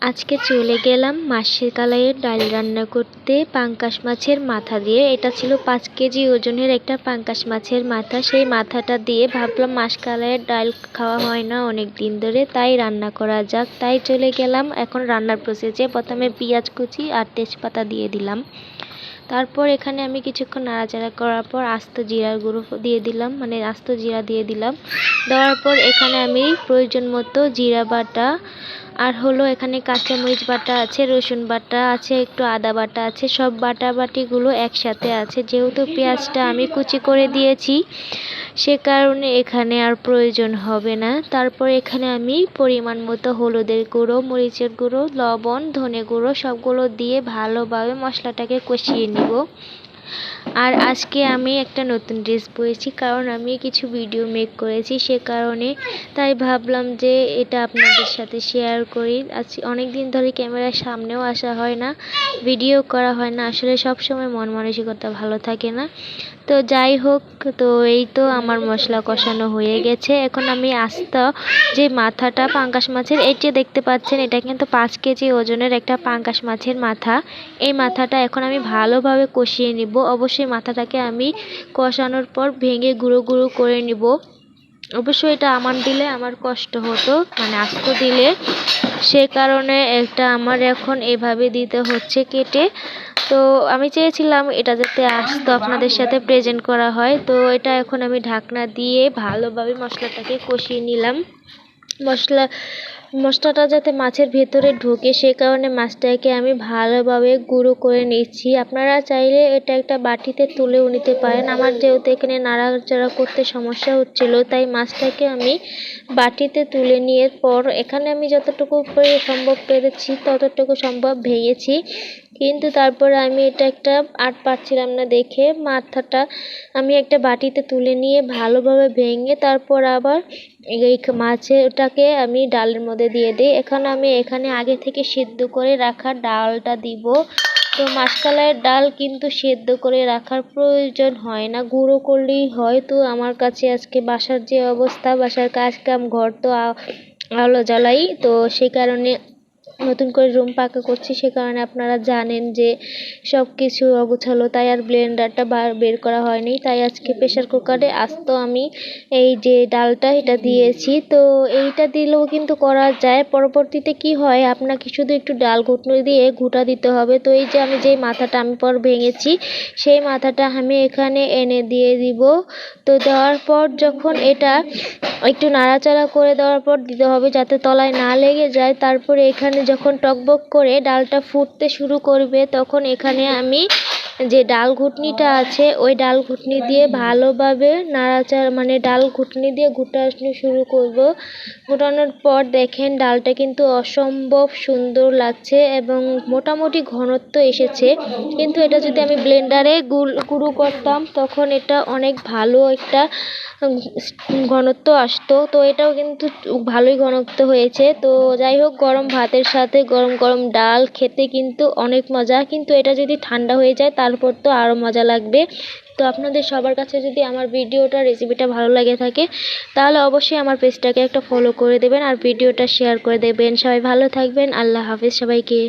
আজকে চলে গেলাম মাসের কালাইয়ের ডাল রান্না করতে পাঙ্কাশ মাছের মাথা দিয়ে। এটা ছিল পাঁচ কেজি ওজনের একটা পাঙ্কাশ মাছের মাথা। সেই মাথাটা দিয়ে ভাবলাম মাস কালাইয়ের ডাল খাওয়া হয় না অনেক দিন ধরে, তাই রান্না করা যাক। তাই চলে গেলাম এখন রান্নার প্রসেসে প্রথমে পেঁয়াজ কুচি আর তেজপাতা দিয়ে দিলাম। তারপর এখানে আমি কিছুক্ষণ নাড়াচাড়া করার পর আস্ত জিরার গুঁড়ো দিয়ে দিলাম মানে আস্ত জিরা দিয়ে দিলাম। দেওয়ার পর এখানে আমি প্রয়োজন মতো জিরা বাটা আর হলো এখানে কাঁচামরিচ বাটা আছে, রসুন বাটা আছে, একটু আদা বাটা আছে, সব বাটা বাটিগুলো একসাথে আছে। যেহেতু পেঁয়াজটা আমি কুচি করে দিয়েছি, সে কারণে এখানে আর প্রয়োজন হবে না। তারপর এখানে আমি পরিমাণ মতো হলুদের গুঁড়ো, মরিচের গুঁড়ো, লবণ, ধনে গুঁড়ো সবগুলো দিয়ে ভালোভাবে মশলাটাকে কষিয়ে নিব। আর আজকে আমি একটা নতুন ড্রেস পরেছি, কারণ আমি কিছু ভিডিও মেক করেছি সে কারণে। তাই ভাবলাম যে এটা আপনাদের সাথে শেয়ার করি। আজ অনেক দিন ধরে ক্যামেরার সামনেও আসা হয় না ভিডিও করা হয় না। আসলে সব সময় মন মানসিকতা ভালো থাকে না। তো যাই হোক, তো এই তো আমার মশলা কষানো হয়ে গেছে। এখন আমি আস্ত যে মাথাটা পাঙ্কাশ মাছের, এই যে দেখতে পাচ্ছেন, এটা কিন্তু পাঁচ কেজি ওজনের একটা পাঙ্কাশ মাছের মাথা। এই মাথাটা এখন আমি ভালোভাবে কষিয়ে নিব। অবশ্যই মাথাটাকে আমি কষানোর পর ভেঙে গুঁড়ো গুঁড়ো করে নিব। অবশ্যই এটা আমার দিলে আমার কষ্ট হতো মানে আস্ত দিলে। সে কারণে এটা আমার এখন এভাবে দিতে হচ্ছে কেটে। তো আমি চেয়েছিলাম এটা যাতে আস্ত আপনাদের সাথে প্রেজেন্ট করা হয়। তো এটা এখন আমি ঢাকনা দিয়ে ভালোভাবে মশলাটাকে কষিয়ে নিলাম। মশলা মশলাটা যাতে মাছের ভেতরে ঢোকে, সে কারণে মাছটাকে আমি ভালোভাবে গুঁড়ো করে নিচ্ছি। আপনারা চাইলে এটা একটা বাটিতে তুলেও নিতে পারেন। আমার যেহেতু এখানে নাড়াচাড়া করতে সমস্যা হচ্ছিল, তাই মাছটাকে আমি বাটিতে তুলে নিয়ে পর এখানে আমি যতটুকু সম্ভব পেরেছি, ততটুকু সম্ভব ভেঙেছি। কিন্তু তারপরে আমি এটা একটা আর পারছিলাম না দেখে মাথাটা আমি একটা বাটিতে তুলে নিয়ে ভালোভাবে ভেঙে তারপর আবার এই মাছেরটাকে আমি ডালের মধ্যে দিয়ে দিই। এখন আমি এখানে আগে থেকে সিদ্ধ করে রাখা ডালটা দিব। তো মাসকালাইয়ের ডাল কিন্তু সেদ্ধ করে রাখার প্রয়োজন হয় না, গুঁড়ো করলেই হয়। তো আমার কাছে আজকে বাসার যে অবস্থা, বাসার কাজ কাম ঘর তো আলো জ্বালাই। তো সে কারণে নতুন করে রুম পাকা করছি, সে কারণে আপনারা জানেন যে সব কিছু অগোছালো, তাই আর ব্লেন্ডারটা বের করা হয়নি। তাই আজকে প্রেশার কুকারে আস্ত আমি এই যে ডালটা, এটা দিয়েছি। তো এইটা দিলেও কিন্তু করা যায়। পরবর্তীতে কি হয়, আপনাকে শুধু একটু ডাল ঘুটনো দিয়ে ঘুটা দিতে হবে। তো এই যে আমি যে মাথাটা আমি পর ভেঙেছি, সেই মাথাটা আমি এখানে এনে দিয়ে দিব। তো দেওয়ার পর যখন এটা একটু নাড়াচাড়া করে দেওয়ার পর দিতে হবে, যাতে তলায় না লেগে যায়। তারপরে এখানে যখন টকবক করে ডালটা ফুটতে শুরু করবে তখন এখানে আমি যে ডাল ঘুটনিটা আছে, ওই ডাল ঘুটনি দিয়ে ভালোভাবে নাড়াচাড়া মানে ডাল ঘুটনি দিয়ে ঘুটানো শুরু করব। ঘুটানোর পর দেখেন ডালটা কিন্তু অসম্ভব সুন্দর লাগছে এবং মোটামুটি ঘনত্ব এসেছে। কিন্তু এটা যদি আমি ব্লেন্ডারে গুঁড়ো করতাম, তখন এটা অনেক ভালো একটা ঘনত্ব আসতো। তো এটাও কিন্তু ভালোই ঘনত্ব হয়েছে। তো যাই হোক, গরম ভাতের সাথে গরম গরম ডাল খেতে কিন্তু অনেক মজা। কিন্তু এটা যদি ঠান্ডা হয়ে যায় তারপর তো আরও মজা লাগবে। তো আপনাদের সবার কাছে যদি আমার ভিডিওটা রেসিপিটা ভালো লাগে থাকে, তাহলে অবশ্যই আমার পেজটাকে একটা ফলো করে দেবেন আর ভিডিওটা শেয়ার করে দেবেন। সবাই ভালো থাকবেন, আল্লাহ হাফিজ সবাইকে।